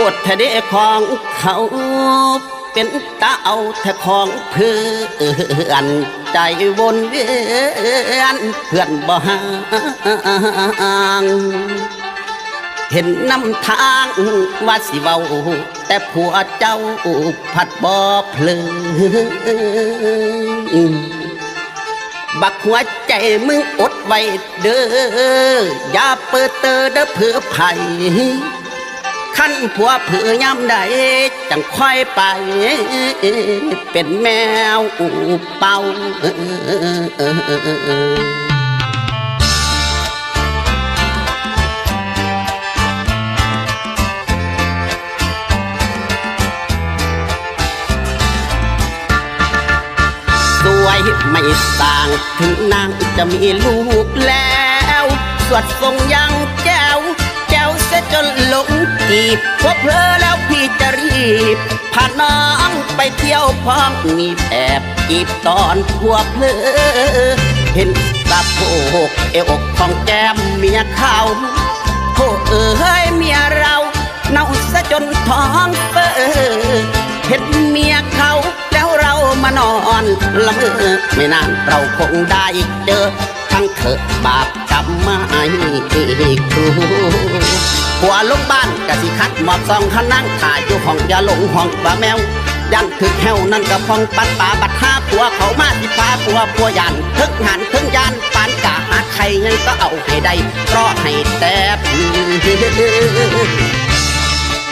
พดแท้เดของเขาเป็นตาเอาแต่ของเพื่อนใจวนเวียนเพื่อนบ่ห่างเห็นนำทางว่าสิเว้าแต่ผัวเจ้าผัดบ่เพลิงบักหัวใจมึงอดไว้เด้ออย่าเปิดเตอเด้อเพื่อไผ่ ขั้นผัวเพื่อยำใดจังค่อยไป เป็นแมวอูเป่าสวยไม่ต่างถึงนางจะมีลูกแล้ว สวดทรงยังแก้ว แก้วเสียจนหลง จีบพวกเพลอแล้วพี่จะรีบพาน้องไปเที่ยวพร้อมมีแอบจีบตอนพวเพลอเห็นสะโพกเอวอกของแก้มเมียเขาโธ่เอ้ยเมียเราเน่าซะจนท้องเฟ้อเห็นเมียเขาแล้วเรามานอนละเมอไม่นานเราคงได้เจอทั้งเถอะบาปกรรมไม่ครู หัวลงบ้านกะสิคัดหมอบซองขานั่งถ่ายอยู่ห้องอยาหลงห้องปลาแมวยันถึกแหวนั่นกับพองปัดป่าบัดห้าผัวเขามาสิพาผัวผัวยันทึกหันทึกยานปานกะหาใครยังก็เอาให้ได้รอให้แต่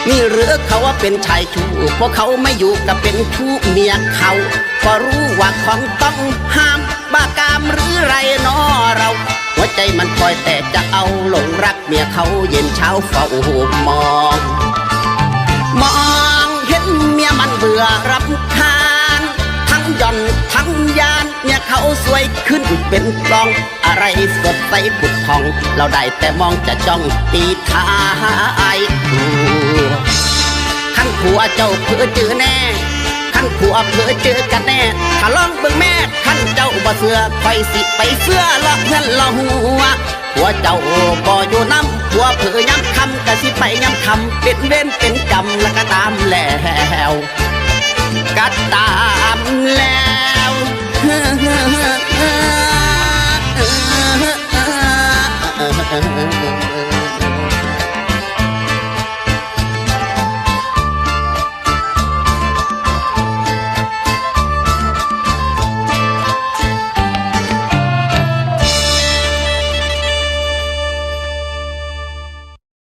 นี่หรือเขาว่าเป็นชายชู้เพราะเขาไม่อยู่กับเป็นชู้เมียเขาก็รู้ว่าของต้องห้ามบ้ากามหรือไรนอเรา ใจมันคอยแต่จะเอาหลงรักเมียเขาเย็นเช้าเฝ้ามอง มองเห็นเมียมันเบื่อรับคานทั้งย่อนทั้งยานเมียเขาสวยขึ้นเป็นกลอง อะไรสดใสผุดทอง เราได้แต่มองจะจ้องตีท้ายขั้นผัวเจ้าเพื่อเจอแน่ขั้นผัวเพื่อเจอกันแน่ถ้าลองเบิ่งแม่ เจ้าบ่เสือคอยสิไปเสื้อละเงินละหัวผัวเจ้าบ่อยู่น้ำผัวเพื่อย้ำคำกะสิไปย้ำคำเป็นเว้นเป็นกรรมแล้วก็ตามแล้วก็ตามแล้ว